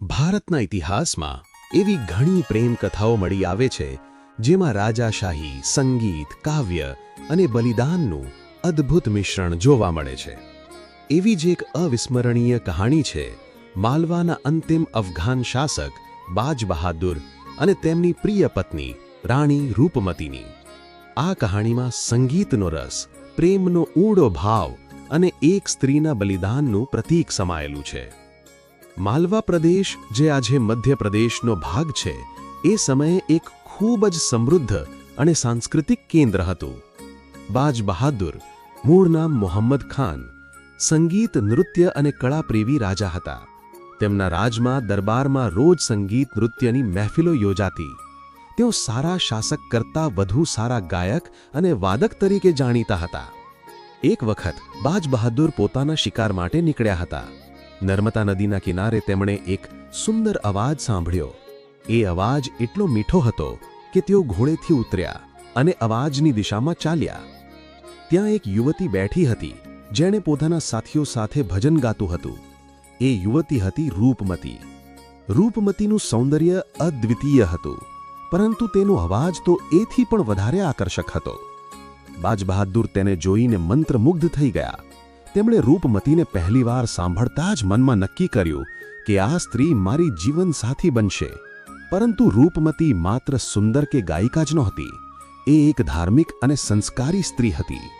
ભારતના ઇતિહાસમાં એવી ઘણી પ્રેમ કથાઓ મળી આવે છે, જેમાં રાજાશાહી, સંગીત, કાવ્ય અને બલિદાનનું અદ્ભુત મિશ્રણ જોવા મળે છે. એવી જ એક અવિસ્મરણીય કહાણી છે, માલવાના અંતિમ અફઘાન શાસક બાજ બહાદુર અને તેમની પ્રિય પત્ની રાણી રૂપમતીની. આ કહાણીમાં સંગીતનો રસ, પ્રેમનો ઊંડો ભાવ અને એક સ્ત્રીના બલિદાનનું પ્રતીક સમાયેલું છે. માલવા પ્રદેશ જે આજે મધ્યપ્રદેશનો ભાગ છે, એ સમયે એક ખૂબ જ સમૃદ્ધ અને સાંસ્કૃતિક કેન્દ્ર હતું. બાજ બહાદુર, મૂળ નામ મોહમ્મદ ખાન, સંગીત, નૃત્ય અને કળાપ્રેમી રાજા હતા. તેમના રાજમાં, દરબારમાં રોજ સંગીત, નૃત્યની મહેફિલો યોજાતી. તેઓ સારા શાસક કરતાં વધુ સારા ગાયક અને વાદક તરીકે જાણીતા હતા. એક વખત, બાજ બહાદુર પોતાના શિકાર માટે નીકળ્યા હતા. નર્મદા નદીના કિનારે તેમણે એક સુંદર અવાજ સાંભળ્યો. એ અવાજ એટલો મીઠો હતો કે તેઓ ઘોડેથી ઉતર્યા અને અવાજની દિશામાં ચાલ્યા. ત્યાં એક યુવતી બેઠી હતી, જેણે પોતાના સાથીઓ સાથે ભજન ગાતું હતું. એ યુવતી હતી રૂપમતી. રૂપમતીનું સૌંદર્ય અદ્વિતીય હતું, પરંતુ તેનો અવાજ તો એથી પણ વધારે આકર્ષક હતો. બાજ બહાદુર તેને જોઈને મંત્રમુગ્ધ થઈ ગયા. તેમણે રૂપમતીને પહેલીવાર સાંભળતા જ મનમાં નક્કી કર્યું કે આ સ્ત્રી મારી જીવન સાથી બનશે. પરંતુ રૂપમતી માત્ર સુંદર કે ગાયિકા જ નહોતી. એ એક ધાર્મિક અને સંસ્કારી સ્ત્રી હતી.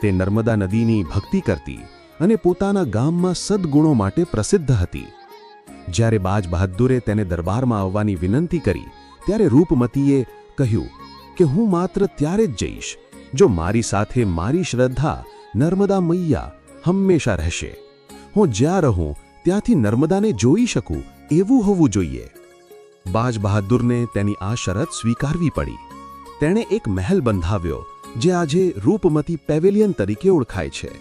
તે નર્મદા નદીની ભક્તિ કરતી અને પોતાના ગામમાં સદ્ગુણો માટે પ્રસિદ્ધ હતી. જ્યારે બાજ બહાદુરે તેને દરબારમાં આવવાની વિનંતી કરી, ત્યારે રૂપમતીએ કહ્યું કે હું માત્ર ત્યારે જ જઈશ, જો મારી સાથે મારી શ્રદ્ધા નર્મદા મૈયા હંમેશા રહેશે. હું જ્યાં રહું, ત્યાંથી નર્મદાને જોઈ શકું, એવું હોવું જોઈએ. બાજ બહાદુરને તેની આ શરત સ્વીકારવી પડી. તેણે એક મહેલ બંધાવ્યો, જે આજે રૂપમતી પેવેલિયન તરીકે ઓળખાય છે.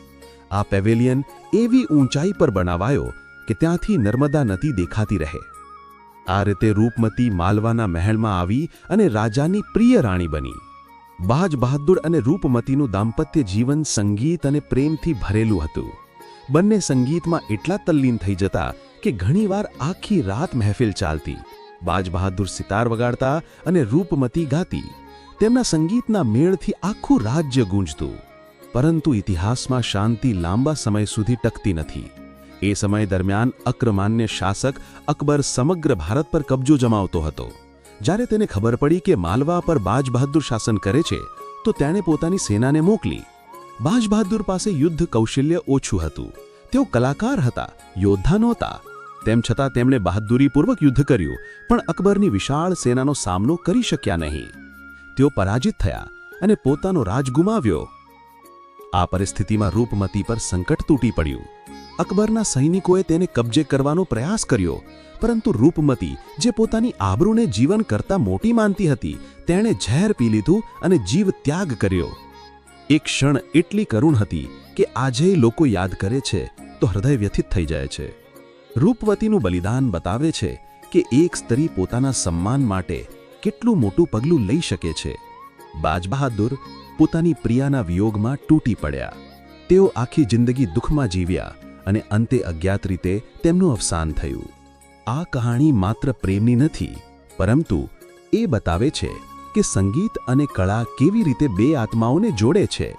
આ પેવેલિયન એવી ઊંચાઈ પર બનાવાયો કે ત્યાંથી નર્મદા નદી દેખાતી રહે. આ રીતે રૂપમતી માલવાના મહેલમાં આવી અને રાજાની પ્રિય રાણી બની. બાજ બહાદુર અને રૂપમતીનું દાંપત્ય જીવન સંગીત અને પ્રેમથી ભરેલું હતું. બંને સંગીતમાં એટલા તલ્લીન થઈ જતા કે ઘણીવાર આખી રાત મહેફિલ ચાલતી. બાજ બહાદુર સિતાર વગાડતા અને રૂપમતી ગાતી. તેમના સંગીતના મેળથી આખું રાજ્ય ગૂંજતું. પરંતુ ઇતિહાસમાં શાંતિ લાંબા સમય સુધી ટકતી નથી. એ સમય દરમિયાન અક્રમાન્ય શાસક અકબર સમગ્ર ભારત પર કબજો જમાવતો હતો. જ્યારે તેને ખબર પડી કે માલવા પર બાજ શાસન કરે છે, તો તેણે પોતાની સેનાને મોકલી. બાજ પાસે યુદ્ધ કૌશલ્ય ઓછું હતું. તેઓ કલાકાર હતા, યોદ્ધા નહોતા. તેમ છતાં તેમણે બહાદુરીપૂર્વક યુદ્ધ કર્યું, પણ અકબરની વિશાળ સેનાનો સામનો કરી શક્યા નહીં. તેઓ પરાજિત થયા અને પોતાનો રાજ ગુમાવ્યો. આ પરિસ્થિતિમાં રૂપમતી પર સંકટ તૂટી પડ્યું. અકબરના સૈનિકોએ તેને કબજે કરવાનો પ્રયાસ કર્યો. પરંતુ રૂપમતી, જે પોતાની આબરૂને જીવન કરતાં મોટી માનતી હતી, તેણે ઝેર પી લીધું અને જીવ ત્યાગ કર્યો. એક ક્ષણ એટલી કરુણ હતી કે આજે લોકો યાદ કરે છે, તો હૃદય વ્યથિત થઈ જાય છે. રૂપવતીનું બલિદાન બતાવે છે કે એક સ્ત્રી પોતાના સન્માન માટે કેટલું મોટું પગલું લઈ શકે છે. બાજબહાદુર પોતાની પ્રિયાના વિયોગમાં તૂટી પડ્યા. તેઓ આખી જિંદગી દુઃખમાં જીવ્યા. અને અંતે અજ્ઞાત રીતે તેમનું અવસાન થયું. આ કહાણી માત્ર પ્રેમની નથી, પરંતુ એ બતાવે છે કે સંગીત અને કળા કેવી રીતે બે આત્માઓને જોડે છે.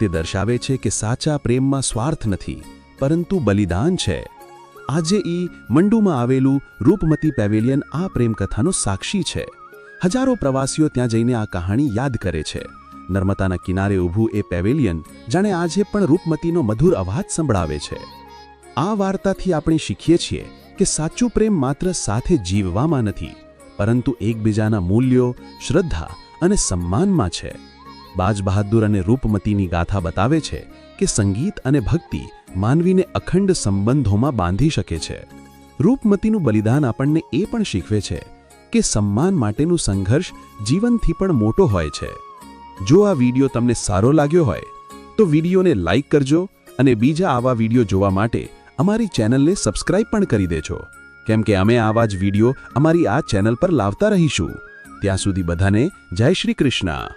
તે દર્શાવે છે કે સાચા પ્રેમમાં સ્વાર્થ નથી, પરંતુ બલિદાન છે. આજે ઈ મંડુમાં આવેલું રૂપમતી પેવેલિયન આ પ્રેમકથાનો સાક્ષી છે. હજારો પ્રવાસીઓ ત્યાં જઈને આ કહાણી યાદ કરે છે. નર્મદાના કિનારે ઊભું એ પેવેલિયન, જાણે આજે પણ રૂપમતીનો મધુર અવાજ સંભળાવે છે. આ વાર્તાથી આપણે શીખીએ છીએ કે સાચો પ્રેમ માત્ર સાથે જીવવામાં નથી, પરંતુ એકબીજાના મૂલ્યો, શ્રદ્ધા અને સન્માનમાં છે. બાજ બહાદુર અને રૂપમતીની ગાથા બતાવે છે કે સંગીત અને ભક્તિ માનવીને અખંડ સંબંધોમાં બાંધી શકે છે. રૂપમતીનું બલિદાન આપણને એ પણ શીખવે છે કે સન્માન માટેનું સંઘર્ષ જીવનથી પણ મોટો હોય છે. જો આ વીડિયો તમને સારો લાગ્યો હોય, તો વિડીયોને લાઇક કરજો અને બીજા આવા વીડિયો જોવા માટે અમારી ચેનલને સબસ્ક્રાઇબ પણ કરી દેજો. કેમ કે અમે આવા જ વીડિયો અમારી આ ચેનલ પર લાવતા રહીશું. ત્યાં સુધી બધાને જય શ્રી કૃષ્ણ.